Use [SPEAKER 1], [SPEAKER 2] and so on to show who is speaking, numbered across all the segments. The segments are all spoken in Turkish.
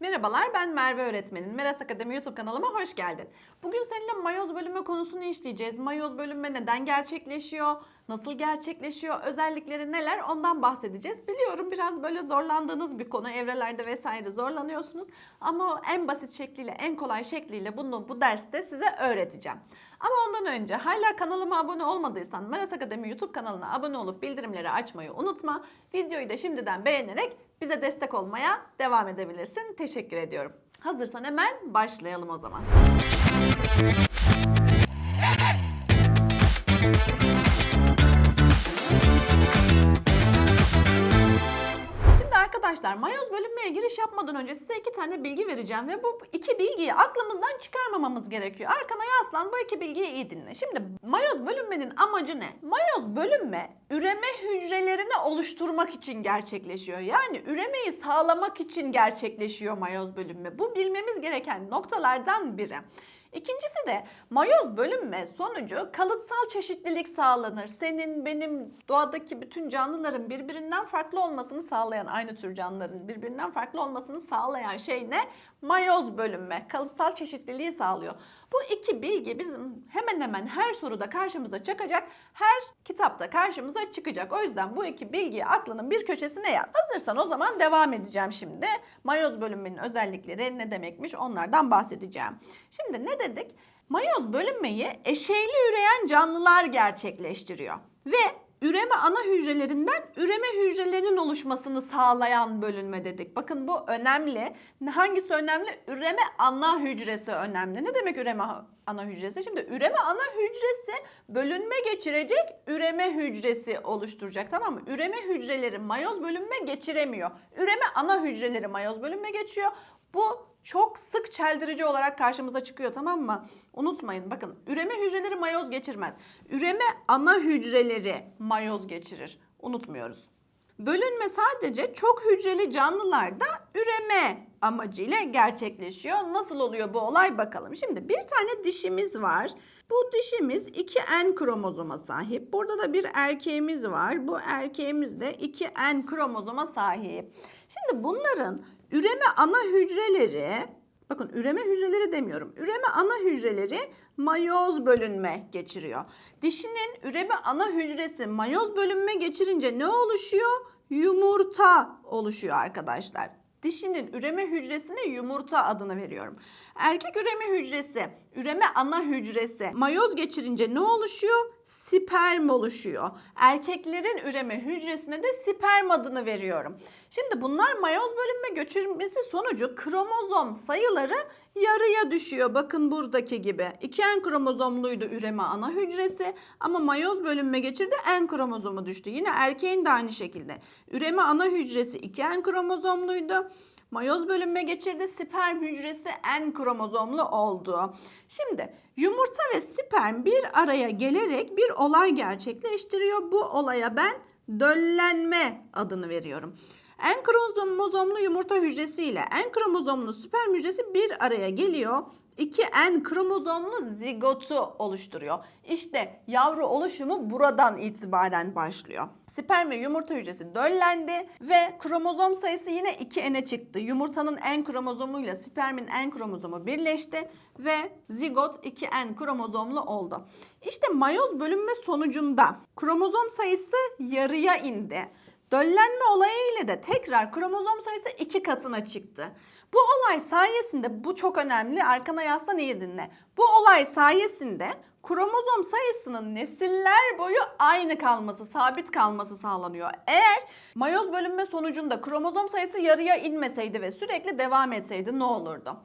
[SPEAKER 1] Merhabalar ben Merve öğretmenin. Meras Akademi YouTube kanalıma hoş geldin. Bugün seninle mayoz bölünme konusunu işleyeceğiz. Mayoz bölünme neden gerçekleşiyor? Nasıl gerçekleşiyor? Özellikleri neler? Ondan bahsedeceğiz. Biliyorum biraz böyle zorlandığınız bir konu. Evrelerde vesaire zorlanıyorsunuz. Ama en basit şekliyle, en kolay şekliyle bunu bu derste size öğreteceğim. Ama ondan önce hala kanalıma abone olmadıysan Meras Akademi YouTube kanalına abone olup bildirimleri açmayı unutma. Videoyu da şimdiden beğenerek bize destek olmaya devam edebilirsin. Teşekkür ediyorum. Hazırsan hemen başlayalım o zaman. Arkadaşlar mayoz bölünmeye giriş yapmadan önce size iki tane bilgi vereceğim ve bu iki bilgiyi aklımızdan çıkarmamamız gerekiyor. Arkana yaslan bu iki bilgiyi iyi dinle. Şimdi mayoz bölünmenin amacı ne? Mayoz bölünme üreme hücrelerini oluşturmak için gerçekleşiyor. Yani üremeyi sağlamak için gerçekleşiyor mayoz bölünme. Bu bilmemiz gereken noktalardan biri. İkincisi de mayoz bölünme sonucu kalıtsal çeşitlilik sağlanır. Senin, benim, doğadaki bütün canlıların birbirinden farklı olmasını sağlayan, aynı tür canlıların birbirinden farklı olmasını sağlayan şey ne? Mayoz bölünme, kalıtsal çeşitliliği sağlıyor. Bu iki bilgi bizim hemen hemen her soruda karşımıza çıkacak, her kitapta karşımıza çıkacak. O yüzden bu iki bilgiyi aklının bir köşesine yaz. Hazırsan o zaman devam edeceğim şimdi. Mayoz bölünmenin özellikleri ne demekmiş onlardan bahsedeceğim. Şimdi ne dedik? Mayoz bölünmeyi eşeyli üreyen canlılar gerçekleştiriyor. Ve üreme ana hücrelerinden üreme hücrelerinin oluşmasını sağlayan bölünme dedik. Bakın bu önemli. Hangisi önemli? Üreme ana hücresi önemli. Ne demek üreme ana hücresi? Şimdi üreme ana hücresi bölünme geçirecek üreme hücresi oluşturacak tamam mı? Üreme hücreleri mayoz bölünme geçiremiyor. Üreme ana hücreleri mayoz bölünme geçiyor. Bu çok sık çeldirici olarak karşımıza çıkıyor tamam mı? Unutmayın bakın üreme hücreleri mayoz geçirmez. Üreme ana hücreleri mayoz geçirir. Unutmuyoruz. Bölünme sadece çok hücreli canlılarda üreme amacıyla gerçekleşiyor. Nasıl oluyor bu olay bakalım. Şimdi bir tane dişimiz var. Bu dişimiz 2N kromozoma sahip. Burada da bir erkeğimiz var. Bu erkeğimiz de 2N kromozoma sahip. Şimdi bunların üreme ana hücreleri Bakın üreme hücreleri demiyorum. Üreme ana hücreleri mayoz bölünme geçiriyor. Dişinin üreme ana hücresi mayoz bölünme geçirince ne oluşuyor? Yumurta oluşuyor arkadaşlar. Dişinin üreme hücresine yumurta adını veriyorum. Erkek üreme hücresi, üreme ana hücresi mayoz geçirince ne oluşuyor? Sperm oluşuyor. Erkeklerin üreme hücresine de sperm adını veriyorum. Şimdi bunlar mayoz bölünme göçürmesi sonucu kromozom sayıları yarıya düşüyor. Bakın buradaki gibi. 2N kromozomluydu üreme ana hücresi ama mayoz bölünme geçirdi N kromozomu düştü. Yine erkeğin de aynı şekilde. Üreme ana hücresi 2N kromozomluydu. Mayoz bölünme geçirdi. Sperm hücresi N kromozomlu oldu. Şimdi yumurta ve sperm bir araya gelerek bir olay gerçekleştiriyor. Bu olaya ben döllenme adını veriyorum. En kromozomlu yumurta hücresi ile en kromozomlu sperm hücresi bir araya geliyor. İki en kromozomlu zigotu oluşturuyor. İşte yavru oluşumu buradan itibaren başlıyor. Sperm ve yumurta hücresi döllendi ve kromozom sayısı yine 2n'e çıktı. Yumurtanın en kromozomuyla spermin en kromozomu birleşti ve zigot 2n kromozomlu oldu. İşte mayoz bölünme sonucunda kromozom sayısı yarıya indi. Döllenme olayı ile de tekrar kromozom sayısı iki katına çıktı. Bu olay sayesinde bu çok önemli. Arkana yaslan iyi dinle. Bu olay sayesinde kromozom sayısının nesiller boyu aynı kalması, sabit kalması sağlanıyor. Eğer mayoz bölünme sonucunda kromozom sayısı yarıya inmeseydi ve sürekli devam etseydi ne olurdu?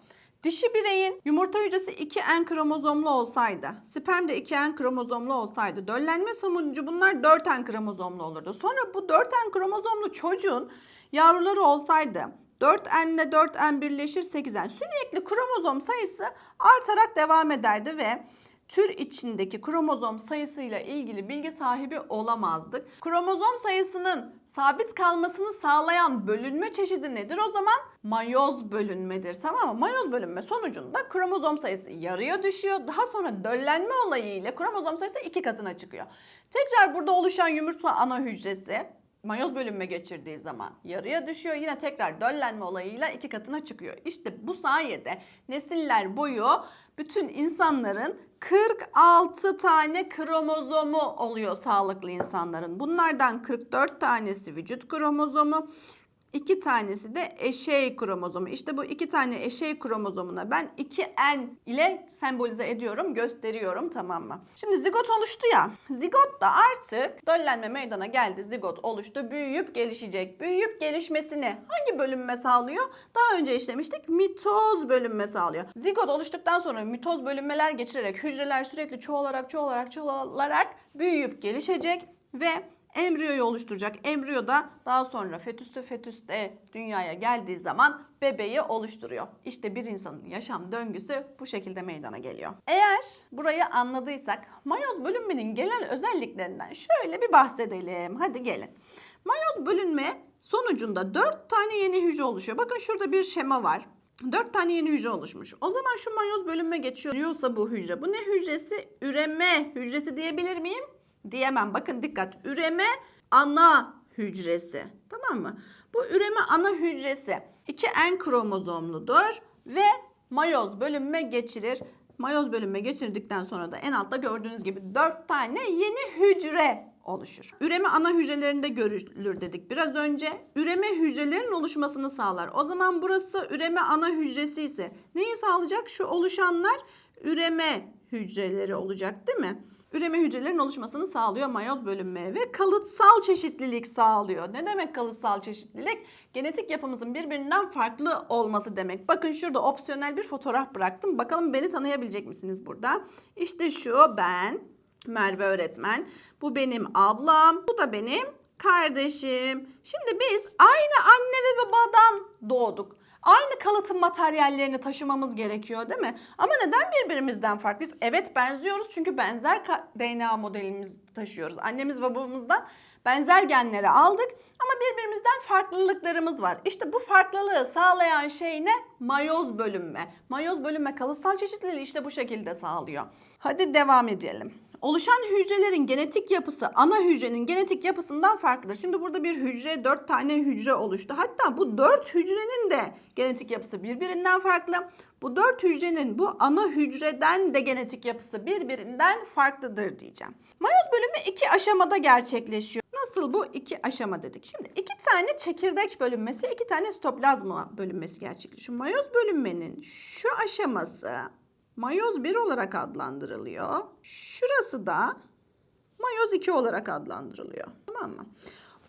[SPEAKER 1] Dişi bireyin yumurta hücresi 2N kromozomlu olsaydı, sperm de 2N kromozomlu olsaydı, döllenme sonucu bunlar 4N kromozomlu olurdu. Sonra bu 4N kromozomlu çocuğun yavruları olsaydı, 4N ile 4N birleşir 8N. Sürekli kromozom sayısı artarak devam ederdi ve tür içindeki kromozom sayısıyla ilgili bilgi sahibi olamazdık. Kromozom sayısının sabit kalmasını sağlayan bölünme çeşidi nedir o zaman? Mayoz bölünmedir tamam mı? Mayoz bölünme sonucunda kromozom sayısı yarıya düşüyor. Daha sonra döllenme olayı ile kromozom sayısı iki katına çıkıyor. Tekrar burada oluşan yumurta ana hücresi mayoz bölünme geçirdiği zaman yarıya düşüyor. Yine tekrar döllenme olayıyla iki katına çıkıyor. İşte bu sayede nesiller boyu bütün insanların 46 tane kromozomu oluyor sağlıklı insanların. Bunlardan 44 tanesi vücut kromozomu, iki tanesi de eşey kromozomu. İşte bu iki tane eşey kromozomuna ben 2N ile sembolize ediyorum, gösteriyorum tamam mı? Şimdi zigot oluştu ya. Zigot da artık döllenme meydana geldi. Zigot oluştu, büyüyüp gelişecek. Büyüyüp gelişmesini hangi bölünme sağlıyor? Daha önce işlemiştik. Mitoz bölünme sağlıyor. Zigot oluştuktan sonra mitoz bölünmeler geçirerek hücreler sürekli çoğalarak çoğalarak çoğalarak büyüyüp gelişecek ve embriyoyu oluşturacak. Embriyo da daha sonra fetüste fetüste dünyaya geldiği zaman bebeği oluşturuyor. İşte bir insanın yaşam döngüsü bu şekilde meydana geliyor. Eğer burayı anladıysak mayoz bölünmenin genel özelliklerinden şöyle bir bahsedelim. Hadi gelin. Mayoz bölünme sonucunda 4 tane yeni hücre oluşuyor. Bakın şurada bir şema var. 4 tane yeni hücre oluşmuş. O zaman şu mayoz bölünme geçiyor diyorsa bu hücre. Bu ne hücresi? Üreme hücresi diyebilir miyim? Diyemem. Bakın dikkat. Üreme ana hücresi. Tamam mı? Bu üreme ana hücresi 2N kromozomludur ve mayoz bölünme geçirir. Mayoz bölünme geçirdikten sonra da en altta gördüğünüz gibi 4 tane yeni hücre oluşur. Üreme ana hücrelerinde görülür dedik biraz önce. Üreme hücrelerin oluşmasını sağlar. O zaman burası üreme ana hücresi ise neyi sağlayacak? Şu oluşanlar üreme hücreleri olacak değil mi? Üreme hücrelerin oluşmasını sağlıyor mayoz bölünme ve kalıtsal çeşitlilik sağlıyor. Ne demek kalıtsal çeşitlilik? Genetik yapımızın birbirinden farklı olması demek. Bakın şurada opsiyonel bir fotoğraf bıraktım. Bakalım beni tanıyabilecek misiniz burada? İşte şu ben, Merve öğretmen. Bu benim ablam, bu da benim kardeşim. Şimdi biz aynı anne ve babadan doğduk. Aynı kalıtım materyallerini taşımamız gerekiyor değil mi? Ama neden birbirimizden farklıyız? Evet benziyoruz çünkü benzer DNA modelimizi taşıyoruz. Annemiz babamızdan benzer genleri aldık ama birbirimizden farklılıklarımız var. İşte bu farklılığı sağlayan şey ne? Mayoz bölünme. Mayoz bölünme kalıtsal çeşitliliği işte bu şekilde sağlıyor. Hadi devam edelim. Oluşan hücrelerin genetik yapısı ana hücrenin genetik yapısından farklıdır. Şimdi burada bir hücre, dört tane hücre oluştu. Hatta bu dört hücrenin de genetik yapısı birbirinden farklı. Bu dört hücrenin bu ana hücreden de genetik yapısı birbirinden farklıdır diyeceğim. Mayoz bölümü iki aşamada gerçekleşiyor. Nasıl bu iki aşama dedik? Şimdi iki tane çekirdek bölünmesi, iki tane sitoplazma bölünmesi gerçekleşiyor. Mayoz bölünmenin şu aşaması mayoz 1 olarak adlandırılıyor. Şurası da mayoz 2 olarak adlandırılıyor. Tamam mı?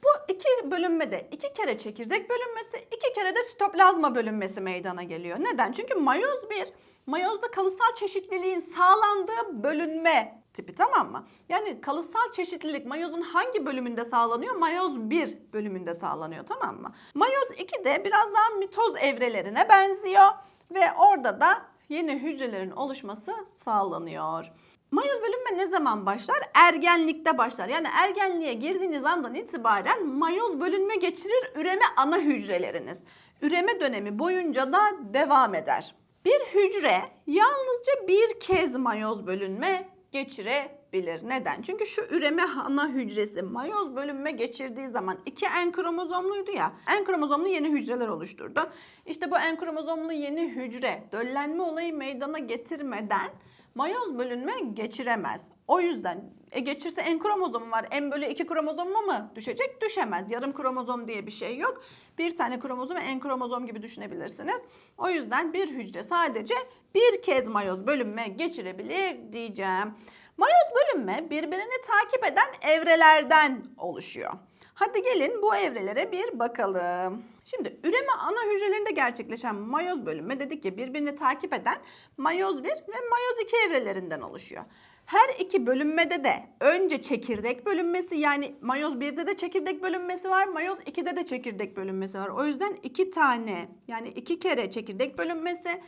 [SPEAKER 1] Bu iki bölünmede iki kere çekirdek bölünmesi, iki kere de sitoplazma bölünmesi meydana geliyor. Neden? Çünkü mayoz 1, mayozda kalıtsal çeşitliliğin sağlandığı bölünme tipi tamam mı? Yani kalıtsal çeşitlilik mayozun hangi bölümünde sağlanıyor? Mayoz 1 bölümünde sağlanıyor tamam mı? Mayoz 2 de biraz daha mitoz evrelerine benziyor ve orada da yeni hücrelerin oluşması sağlanıyor. Mayoz bölünme ne zaman başlar? Ergenlikte başlar. Yani ergenliğe girdiğiniz andan itibaren mayoz bölünme geçirir üreme ana hücreleriniz. Üreme dönemi boyunca da devam eder. Bir hücre yalnızca bir kez mayoz bölünme geçirebilir. Neden? Çünkü şu üreme ana hücresi mayoz bölünme geçirdiği zaman iki en kromozomluydu ya. En kromozomlu yeni hücreler oluşturdu. İşte bu en kromozomlu yeni hücre döllenme olayı meydana getirmeden mayoz bölünme geçiremez. O yüzden e geçirse en kromozomu var. En bölü iki kromozomuma mı düşecek? Düşemez. Yarım kromozom diye bir şey yok. Bir tane kromozom en kromozom gibi düşünebilirsiniz. O yüzden bir hücre sadece bir kez mayoz bölünme geçirebilir diyeceğim. Mayoz bölünme birbirini takip eden evrelerden oluşuyor. Hadi gelin bu evrelere bir bakalım. Şimdi üreme ana hücrelerinde gerçekleşen mayoz bölünme dedik ya birbirini takip eden mayoz 1 ve mayoz 2 evrelerinden oluşuyor. Her iki bölünmede de önce çekirdek bölünmesi yani mayoz 1'de de çekirdek bölünmesi var, mayoz 2'de de çekirdek bölünmesi var. O yüzden iki tane yani iki kere çekirdek bölünmesi,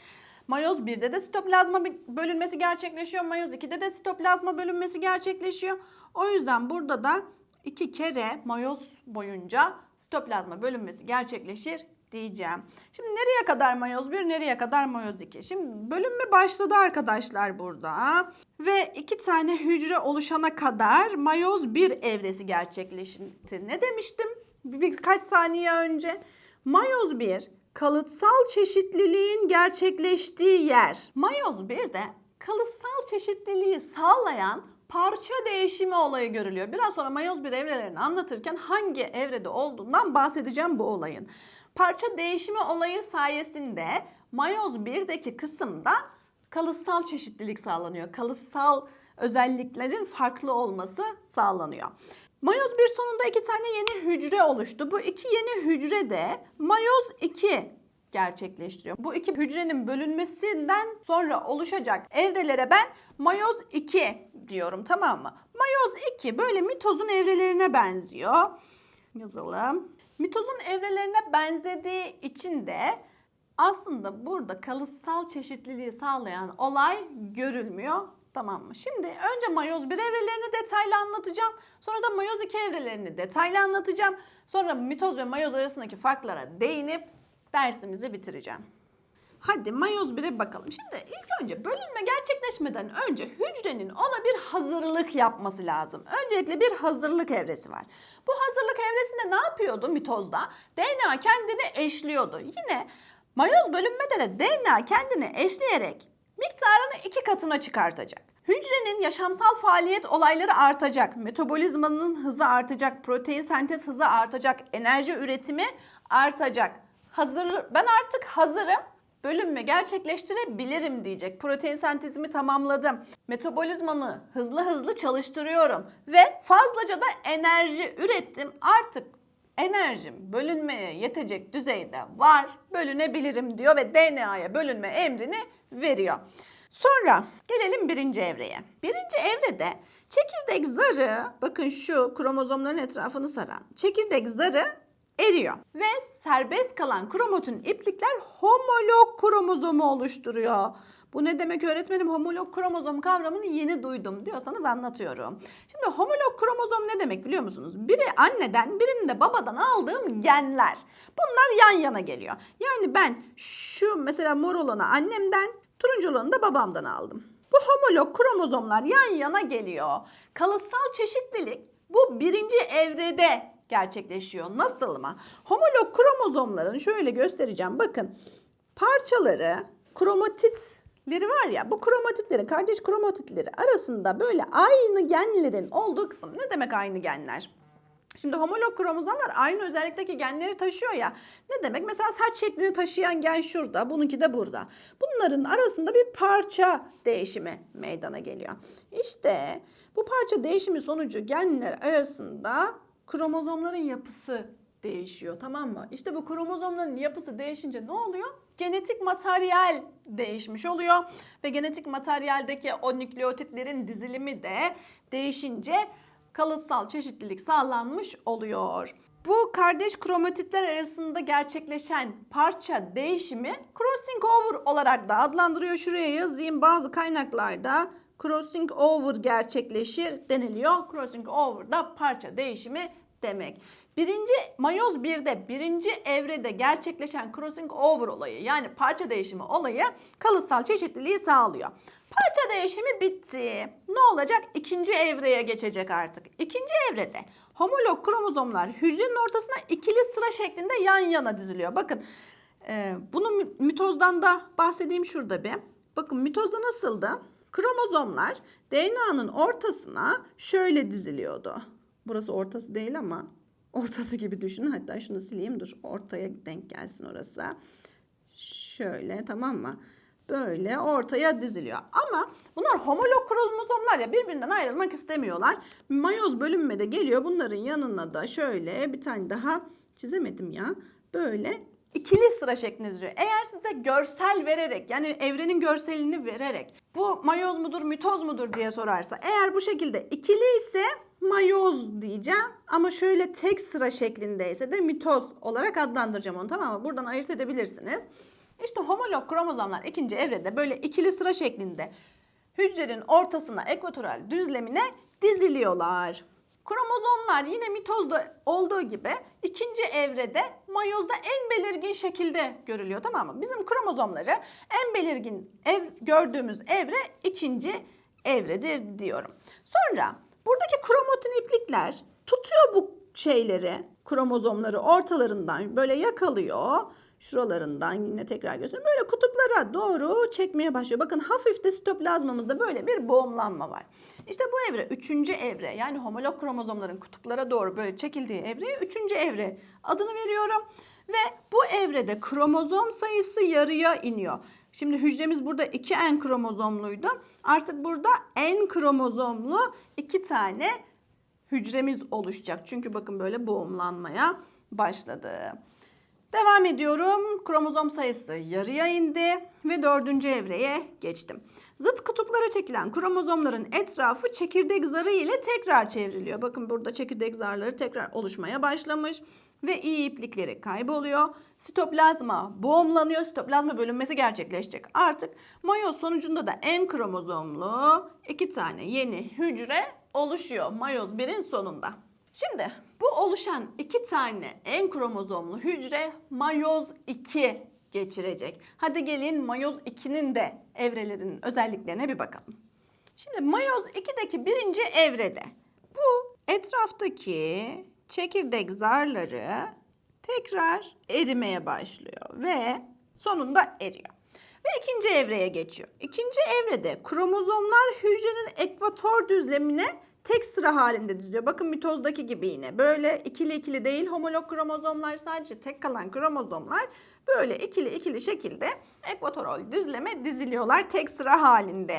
[SPEAKER 1] Mayoz 1'de de sitoplazma bölünmesi gerçekleşiyor. Mayoz 2'de de sitoplazma bölünmesi gerçekleşiyor. O yüzden burada da iki kere mayoz boyunca sitoplazma bölünmesi gerçekleşir diyeceğim. Şimdi nereye kadar mayoz 1, nereye kadar mayoz 2? Şimdi bölünme başladı arkadaşlar burada. Ve iki tane hücre oluşana kadar mayoz 1 evresi gerçekleşti. Ne demiştim? bir- birkaç saniye önce. Mayoz 1 kalıtsal çeşitliliğin gerçekleştiği yer. Mayoz 1'de kalıtsal çeşitliliği sağlayan parça değişimi olayı görülüyor. Biraz sonra mayoz 1 evrelerini anlatırken hangi evrede olduğundan bahsedeceğim bu olayın. Parça değişimi olayı sayesinde mayoz 1'deki kısımda kalıtsal çeşitlilik sağlanıyor. Kalıtsal özelliklerin farklı olması sağlanıyor. Mayoz 1 sonunda iki tane yeni hücre oluştu. Bu iki yeni hücre de mayoz 2 gerçekleştiriyor. Bu iki hücrenin bölünmesinden sonra oluşacak evrelere ben mayoz 2 diyorum tamam mı? Mayoz 2 böyle mitozun evrelerine benziyor. Yazalım. Mitozun evrelerine benzediği için de aslında burada kalıtsal çeşitliliği sağlayan olay görülmüyor. Tamam mı? Şimdi önce mayoz 1 evrelerini detaylı anlatacağım. Sonra da mayoz 2 evrelerini detaylı anlatacağım. Sonra mitoz ve mayoz arasındaki farklara değinip dersimizi bitireceğim. Hadi mayoz 1'e bakalım. Şimdi ilk önce bölünme gerçekleşmeden önce hücrenin ona bir hazırlık yapması lazım. Öncelikle bir hazırlık evresi var. Bu hazırlık evresinde ne yapıyordu mitozda? DNA kendini eşliyordu. Yine mayoz bölünmede de DNA kendini eşleyerek miktarını iki katına çıkartacak. Hücrenin yaşamsal faaliyet olayları artacak. Metabolizmanın hızı artacak. Protein sentez hızı artacak. Enerji üretimi artacak. Hazır, ben artık hazırım bölünme gerçekleştirebilirim diyecek. Protein sentezimi tamamladım. Metabolizmamı hızlı hızlı çalıştırıyorum ve fazlaca da enerji ürettim. Artık enerjim bölünmeye yetecek düzeyde var. Bölünebilirim diyor ve DNA'ya bölünme emrini veriyor. Sonra gelelim birinci evreye. Birinci evrede çekirdek zarı, bakın şu kromozomların etrafını saran çekirdek zarı eriyor. Ve serbest kalan kromatin iplikler homolog kromozomu oluşturuyor. Bu ne demek öğretmenim? Homolog kromozom kavramını yeni duydum diyorsanız anlatıyorum. Şimdi homolog kromozom ne demek biliyor musunuz? Biri anneden, birini de babadan aldığım genler. Bunlar yan yana geliyor. Yani ben şu mesela mor olanı annemden, turuncu olanı da babamdan aldım. Bu homolog kromozomlar yan yana geliyor. Kalıtsal çeşitlilik bu birinci evrede gerçekleşiyor. Nasıl mı? Homolog kromozomların şöyle göstereceğim. Bakın parçaları, kromatitleri var ya bu kromatitleri, kardeş kromatitleri arasında böyle aynı genlerin olduğu kısım. Ne demek aynı genler? Şimdi homolog kromozomlar aynı özellikteki genleri taşıyor ya. Ne demek? Mesela saç şeklini taşıyan gen şurada, bununki de burada. Bunların arasında bir parça değişimi meydana geliyor. İşte bu parça değişimi sonucu genler arasında kromozomların yapısı değişiyor tamam mı? İşte bu kromozomların yapısı değişince ne oluyor? Genetik materyal değişmiş oluyor ve genetik materyaldeki o nükleotitlerin dizilimi de değişince kalıtsal çeşitlilik sağlanmış oluyor. Bu kardeş kromatitler arasında gerçekleşen parça değişimi crossing over olarak da adlandırıyor. Şuraya yazayım bazı kaynaklarda crossing over gerçekleşir deniliyor. Crossing over da parça değişimi demek. Birinci mayoz 1'de birinci evrede gerçekleşen crossing over olayı yani parça değişimi olayı kalıtsal çeşitliliği sağlıyor. Parça değişimi bitti. Ne olacak? İkinci evreye geçecek artık. İkinci evrede homolog kromozomlar hücrenin ortasına ikili sıra şeklinde yan yana diziliyor. Bakın e, bunu mi- mitozdan da bahsedeyim şurada bir. Bakın mitozda nasıldı? Kromozomlar DNA'nın ortasına şöyle diziliyordu. Burası ortası değil ama ortası gibi düşünün. Hatta şunu sileyim dur ortaya denk gelsin orası. Şöyle tamam mı? Böyle ortaya diziliyor. Ama bunlar homolog kromozomlar ya birbirinden ayrılmak istemiyorlar. Mayoz bölünmede geliyor. Bunların yanına da şöyle bir tane daha çizemedim ya. Böyle ikili sıra şeklinde diziliyor. Eğer size görsel vererek yani evrenin görselini vererek bu mayoz mudur mitoz mudur diye sorarsa eğer bu şekilde ikili ise mayoz diyeceğim ama şöyle tek sıra şeklindeyse de mitoz olarak adlandıracağım onu tamam mı? Buradan ayırt edebilirsiniz. İşte homolog kromozomlar ikinci evrede böyle ikili sıra şeklinde hücrenin ortasına ekvatoral düzlemine diziliyorlar. Kromozomlar yine mitozda olduğu gibi ikinci evrede mayozda en belirgin şekilde görülüyor tamam mı? Bizim kromozomları en belirgin ev, gördüğümüz evre ikinci evredir diyorum. Sonra buradaki kromatin iplikler tutuyor bu şeyleri, kromozomları ortalarından böyle yakalıyor. Şuralarından yine tekrar göstereyim. Böyle kutuplara doğru çekmeye başlıyor. Bakın hafif de sitoplazmamızda böyle bir boğumlanma var. İşte bu evre üçüncü evre yani homolog kromozomların kutuplara doğru böyle çekildiği evreye üçüncü evre adını veriyorum. Ve bu evrede kromozom sayısı yarıya iniyor. Şimdi hücremiz burada 2N kromozomluydu. Artık burada N kromozomlu iki tane hücremiz oluşacak. Çünkü bakın böyle boğumlanmaya başladı. Devam ediyorum. Kromozom sayısı yarıya indi ve dördüncü evreye geçtim. Zıt kutuplara çekilen kromozomların etrafı çekirdek zarı ile tekrar çevriliyor. Bakın burada çekirdek zarları tekrar oluşmaya başlamış ve iyi iplikleri kayboluyor. Sitoplazma boğumlanıyor. Sitoplazma bölünmesi gerçekleşecek. Artık mayoz sonucunda da N kromozomlu iki tane yeni hücre oluşuyor mayoz 1'in sonunda. Şimdi bu oluşan iki tane en kromozomlu hücre mayoz 2 geçirecek. Hadi gelin mayoz 2'nin de evrelerinin özelliklerine bir bakalım. Şimdi mayoz 2'deki birinci evrede bu etraftaki çekirdek zarları tekrar erimeye başlıyor ve sonunda eriyor. Ve ikinci evreye geçiyor. İkinci evrede kromozomlar hücrenin ekvator düzlemine tek sıra halinde diziyor. Bakın mitozdaki gibi yine. Böyle ikili ikili değil homolog kromozomlar sadece tek kalan kromozomlar böyle ikili ikili şekilde ekvatoral düzleme diziliyorlar tek sıra halinde.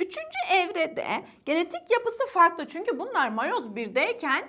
[SPEAKER 1] Üçüncü evrede genetik yapısı farklı çünkü bunlar mayoz 1'deyken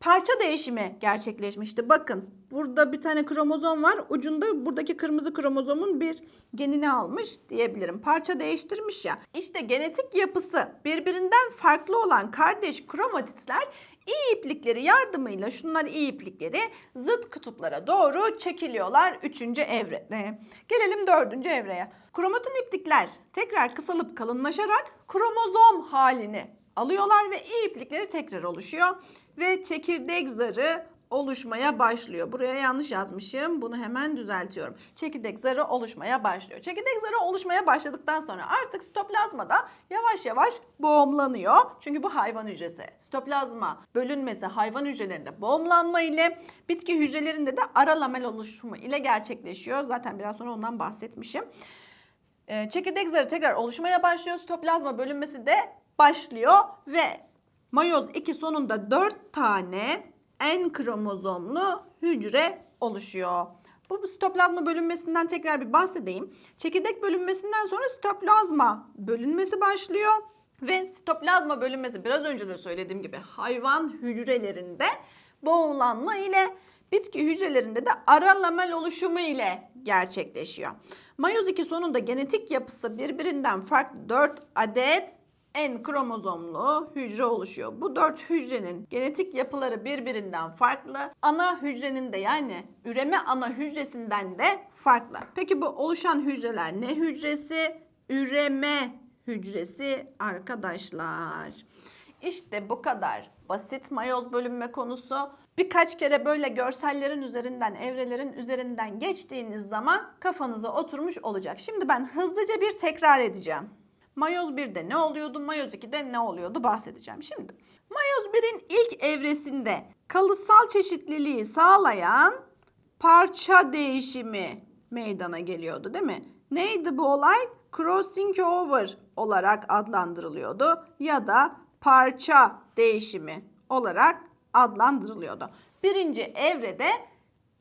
[SPEAKER 1] parça değişimi gerçekleşmişti. Bakın burada bir tane kromozom var. Ucunda buradaki kırmızı kromozomun bir genini almış diyebilirim. Parça değiştirmiş ya. İşte genetik yapısı birbirinden farklı olan kardeş kromatitler iyi iplikleri yardımıyla şunlar iyi iplikleri zıt kutuplara doğru çekiliyorlar 3. evrede. Gelelim 4. evreye. Kromatin iplikler tekrar kısalıp kalınlaşarak kromozom halini alıyorlar ve iyi iplikleri tekrar oluşuyor ve çekirdek zarı oluşmaya başlıyor. Buraya yanlış yazmışım. Bunu hemen düzeltiyorum. Çekirdek zarı oluşmaya başlıyor. Çekirdek zarı oluşmaya başladıktan sonra artık sitoplazmada yavaş yavaş boğumlanıyor. Çünkü bu hayvan hücresi. Sitoplazma bölünmesi hayvan hücrelerinde boğumlanma ile bitki hücrelerinde de ara lamel oluşumu ile gerçekleşiyor. Zaten biraz sonra ondan bahsetmişim. Ee, Çekirdek zarı tekrar oluşmaya başlıyor. Sitoplazma bölünmesi de başlıyor ve mayoz 2 sonunda 4 tane N kromozomlu hücre oluşuyor. Bu sitoplazma bölünmesinden tekrar bir bahsedeyim. Çekirdek bölünmesinden sonra sitoplazma bölünmesi başlıyor. Ve sitoplazma bölünmesi biraz önce de söylediğim gibi hayvan hücrelerinde boğulanma ile bitki hücrelerinde de ara lamel oluşumu ile gerçekleşiyor. Mayoz 2 sonunda genetik yapısı birbirinden farklı 4 adet N kromozomlu hücre oluşuyor. Bu dört hücrenin genetik yapıları birbirinden farklı. Ana hücrenin de yani üreme ana hücresinden de farklı. Peki bu oluşan hücreler ne hücresi? Üreme hücresi arkadaşlar. İşte bu kadar basit mayoz bölünme konusu. Birkaç kere böyle görsellerin üzerinden, evrelerin üzerinden geçtiğiniz zaman kafanıza oturmuş olacak. Şimdi ben hızlıca bir tekrar edeceğim. Mayoz 1'de ne oluyordu, Mayoz 2'de ne oluyordu bahsedeceğim. Şimdi Mayoz 1'in ilk evresinde kalısal çeşitliliği sağlayan parça değişimi meydana geliyordu değil mi? Neydi bu olay? Crossing over olarak adlandırılıyordu ya da parça değişimi olarak adlandırılıyordu. Birinci evrede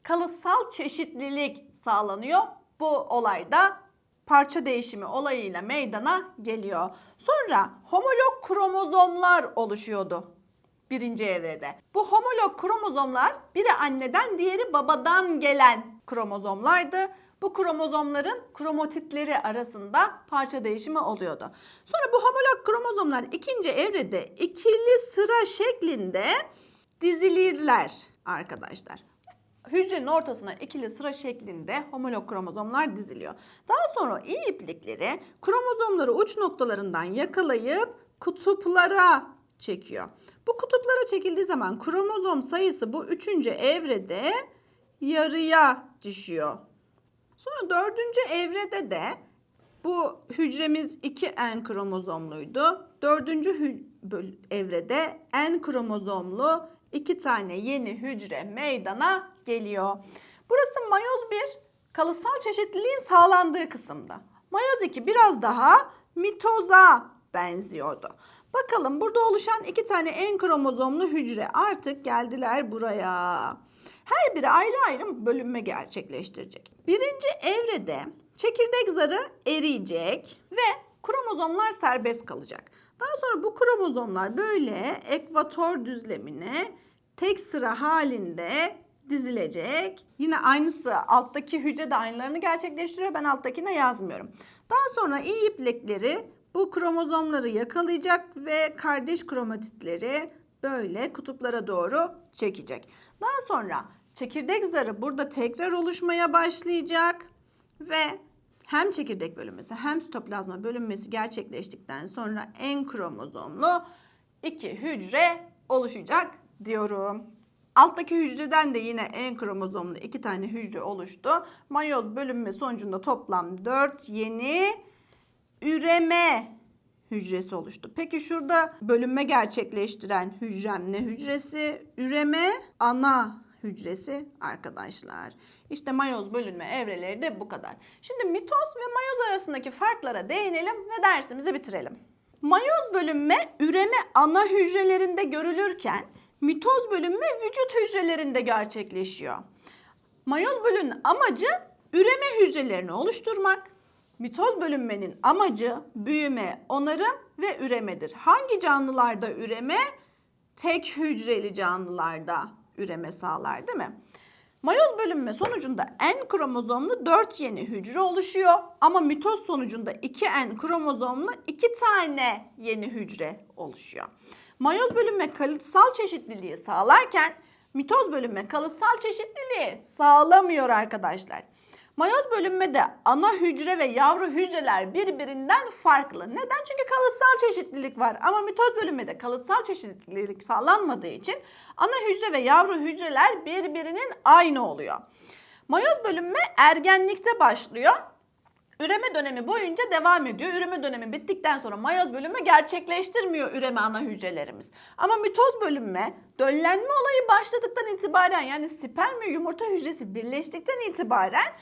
[SPEAKER 1] kalıtsal çeşitlilik sağlanıyor. Bu olayda parça değişimi olayıyla meydana geliyor. Sonra homolog kromozomlar oluşuyordu birinci evrede. Bu homolog kromozomlar biri anneden diğeri babadan gelen kromozomlardı. Bu kromozomların kromatitleri arasında parça değişimi oluyordu. Sonra bu homolog kromozomlar ikinci evrede ikili sıra şeklinde dizilirler arkadaşlar hücrenin ortasına ikili sıra şeklinde homolog kromozomlar diziliyor. Daha sonra iyi iplikleri kromozomları uç noktalarından yakalayıp kutuplara çekiyor. Bu kutuplara çekildiği zaman kromozom sayısı bu üçüncü evrede yarıya düşüyor. Sonra dördüncü evrede de bu hücremiz 2N kromozomluydu. Dördüncü evrede N kromozomlu iki tane yeni hücre meydana geliyor. Burası mayoz 1 kalıtsal çeşitliliğin sağlandığı kısımda. Mayoz 2 biraz daha mitoza benziyordu. Bakalım burada oluşan iki tane en kromozomlu hücre artık geldiler buraya. Her biri ayrı ayrı bölünme gerçekleştirecek. Birinci evrede çekirdek zarı eriyecek ve kromozomlar serbest kalacak. Daha sonra bu kromozomlar böyle ekvator düzlemine tek sıra halinde dizilecek. Yine aynısı alttaki hücre de aynılarını gerçekleştiriyor. Ben alttakine yazmıyorum. Daha sonra iyi iplikleri bu kromozomları yakalayacak ve kardeş kromatitleri böyle kutuplara doğru çekecek. Daha sonra çekirdek zarı burada tekrar oluşmaya başlayacak ve hem çekirdek bölünmesi hem sitoplazma bölünmesi gerçekleştikten sonra en kromozomlu iki hücre oluşacak diyorum. Alttaki hücreden de yine en kromozomlu iki tane hücre oluştu. Mayoz bölünme sonucunda toplam 4 yeni üreme hücresi oluştu. Peki şurada bölünme gerçekleştiren hücrem ne hücresi? Üreme ana hücresi arkadaşlar. İşte mayoz bölünme evreleri de bu kadar. Şimdi mitoz ve mayoz arasındaki farklara değinelim ve dersimizi bitirelim. Mayoz bölünme üreme ana hücrelerinde görülürken mitoz bölünme vücut hücrelerinde gerçekleşiyor. Mayoz bölünme amacı üreme hücrelerini oluşturmak. Mitoz bölünmenin amacı büyüme, onarım ve üremedir. Hangi canlılarda üreme? Tek hücreli canlılarda üreme sağlar değil mi? Mayoz bölünme sonucunda en kromozomlu 4 yeni hücre oluşuyor ama mitoz sonucunda 2 en kromozomlu 2 tane yeni hücre oluşuyor. Mayoz bölünme kalıtsal çeşitliliği sağlarken mitoz bölünme kalıtsal çeşitliliği sağlamıyor arkadaşlar. Mayoz bölünmede ana hücre ve yavru hücreler birbirinden farklı. Neden? Çünkü kalıtsal çeşitlilik var. Ama mitoz bölünmede kalıtsal çeşitlilik sağlanmadığı için ana hücre ve yavru hücreler birbirinin aynı oluyor. Mayoz bölünme ergenlikte başlıyor. Üreme dönemi boyunca devam ediyor. Üreme dönemi bittikten sonra mayoz bölünme gerçekleştirmiyor üreme ana hücrelerimiz. Ama mitoz bölünme döllenme olayı başladıktan itibaren yani sperm ve yumurta hücresi birleştikten itibaren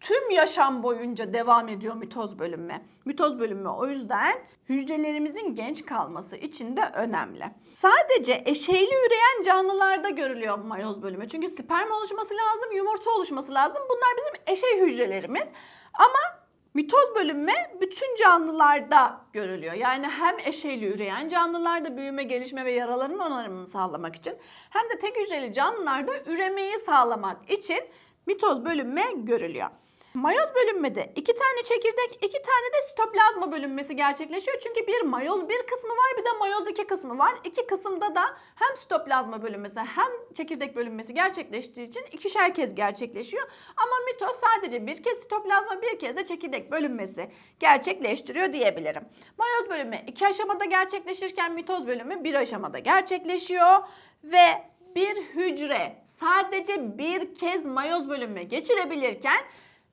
[SPEAKER 1] tüm yaşam boyunca devam ediyor mitoz bölünme. Mitoz bölünme o yüzden hücrelerimizin genç kalması için de önemli. Sadece eşeyli üreyen canlılarda görülüyor mayoz bölünme. Çünkü sperm oluşması lazım, yumurta oluşması lazım. Bunlar bizim eşey hücrelerimiz. Ama mitoz bölünme bütün canlılarda görülüyor. Yani hem eşeyli üreyen canlılarda büyüme, gelişme ve yaraların onarımını sağlamak için hem de tek hücreli canlılarda üremeyi sağlamak için mitoz bölünme görülüyor. Mayoz bölünmede iki tane çekirdek, iki tane de sitoplazma bölünmesi gerçekleşiyor. Çünkü bir mayoz bir kısmı var bir de mayoz iki kısmı var. İki kısımda da hem sitoplazma bölünmesi hem çekirdek bölünmesi gerçekleştiği için ikişer kez gerçekleşiyor. Ama mitoz sadece bir kez sitoplazma bir kez de çekirdek bölünmesi gerçekleştiriyor diyebilirim. Mayoz bölünme iki aşamada gerçekleşirken mitoz bölünme bir aşamada gerçekleşiyor. Ve bir hücre sadece bir kez mayoz bölünme geçirebilirken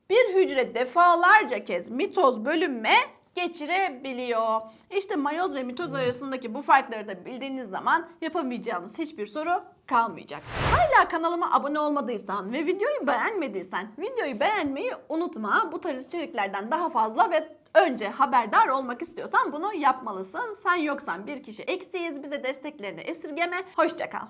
[SPEAKER 1] bir hücre defalarca kez mitoz bölünme geçirebiliyor. İşte mayoz ve mitoz arasındaki bu farkları da bildiğiniz zaman yapamayacağınız hiçbir soru kalmayacak. Hala kanalıma abone olmadıysan ve videoyu beğenmediysen videoyu beğenmeyi unutma. Bu tarz içeriklerden daha fazla ve önce haberdar olmak istiyorsan bunu yapmalısın. Sen yoksan bir kişi eksiyiz bize desteklerini esirgeme. Hoşçakal.